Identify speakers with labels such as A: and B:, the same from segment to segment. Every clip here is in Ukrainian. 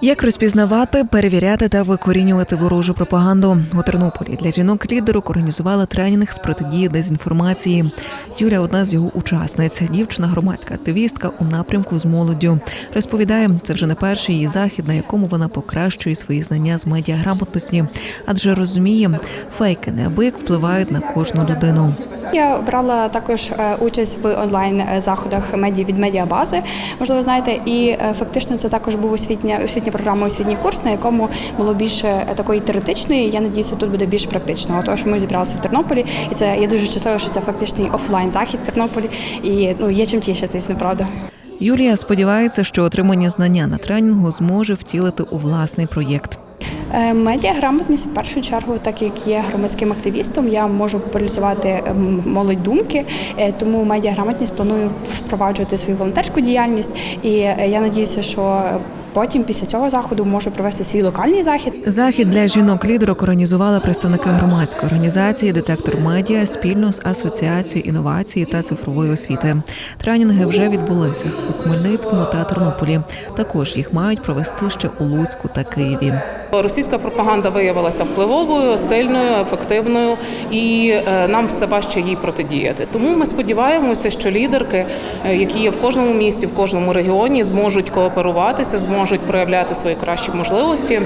A: Як розпізнавати, перевіряти та викорінювати ворожу пропаганду у Тернополі для жінок лідерок організували тренінг з протидії дезінформації. Юля одна з його учасниць. Дівчина громадська активістка у напрямку з молоддю. Розповідає, це вже не перший її захід, на якому вона покращує свої знання з медіаграмотності, адже розуміє, фейки неабияк впливають на кожну людину.
B: Я брала також е, участь в онлайн е, заходах медіа від медіабази. Можливо, знаєте, і е, фактично це також був освітня освітня програма, освітній курс, на якому було більше такої теоретичної. Я надіюся, тут буде більш практичного. Тож ми зібралися в Тернополі, і це я дуже щаслива, що це фактичний офлайн захід в Тернополі. І ну є чим тішитись, неправда.
A: Юлія сподівається, що отримані знання на тренінгу зможе втілити у власний проєкт.
B: Е, Медіаграмотність в першу чергу, так як є громадським активістом, я можу популяризувати ем, молодь думки, е, тому медіаграмотність планую впроваджувати свою волонтерську діяльність. І е, я надіюся, що потім після цього заходу можу провести свій локальний захід.
A: Захід для жінок-лідерок організували представники громадської організації Детектор медіа спільно з асоціацією інновації та цифрової освіти. Тренінги вже відбулися у Хмельницькому та Тернополі. Також їх мають провести ще у Луцьку та Києві.
C: Російська пропаганда виявилася впливовою, сильною, ефективною, і е, нам все важче їй протидіяти. Тому ми сподіваємося, що лідерки, е, які є в кожному місті, в кожному регіоні, зможуть кооперуватися, зможуть проявляти свої кращі можливості.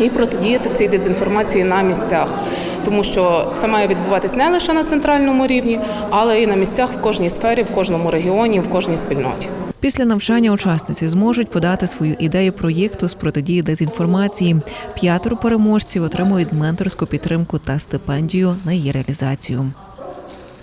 C: І протидіяти цій дезінформації на місцях, тому що це має відбуватись не лише на центральному рівні, але і на місцях в кожній сфері, в кожному регіоні, в кожній спільноті.
A: Після навчання учасниці зможуть подати свою ідею проєкту з протидії дезінформації. П'ятеро переможців отримують менторську підтримку та стипендію на її реалізацію.